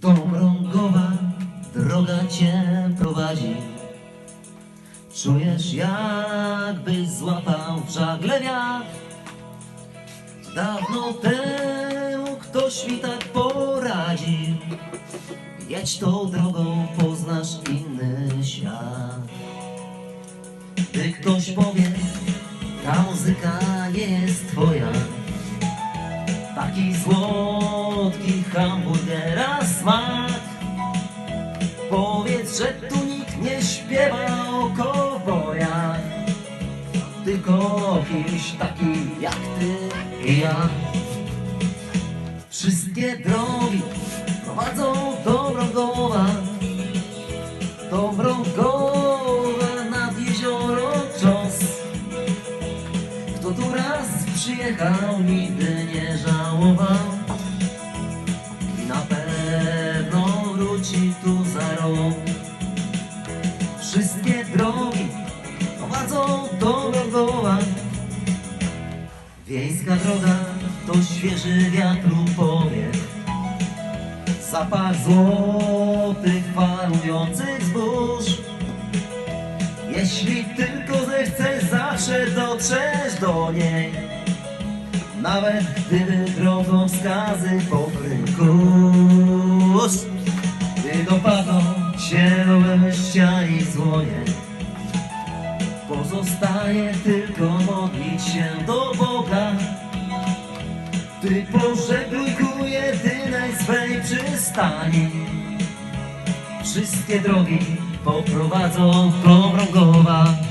Do mrągowa droga cię prowadzi. Czujesz jakbyś złapał w żagle wiatr. Dawno temu ktoś mi tak poradził. Jedź tą drogą, poznasz inny świat. Gdy ktoś powie, ta muzyka nie jest twoja. Taki słodki hamburgera smak. Powiedz, że tu nikt nie śpiewa o kowbojach. Tylko o kimś takim jak ty i ja. Wszystkie drogi prowadzą do Mrągowa Do Mrągowa nad jezioro Czos. Kto tu raz przyjechał, nigdy nie Wszystkie drogi prowadzą do Mrągowa Wiejska droga to świeży wiatru powiew. Zapach złotych falujących zbóż Jeśli tylko zechcesz, zawsze dotrzesz do niej Nawet gdyby drogowskazy poprykusz nowe ściany złonie Pozostaje tylko modlić się do Boga. Ty pożegluj ku jedynej swej przystani. Wszystkie drogi poprowadzą do Mrągowa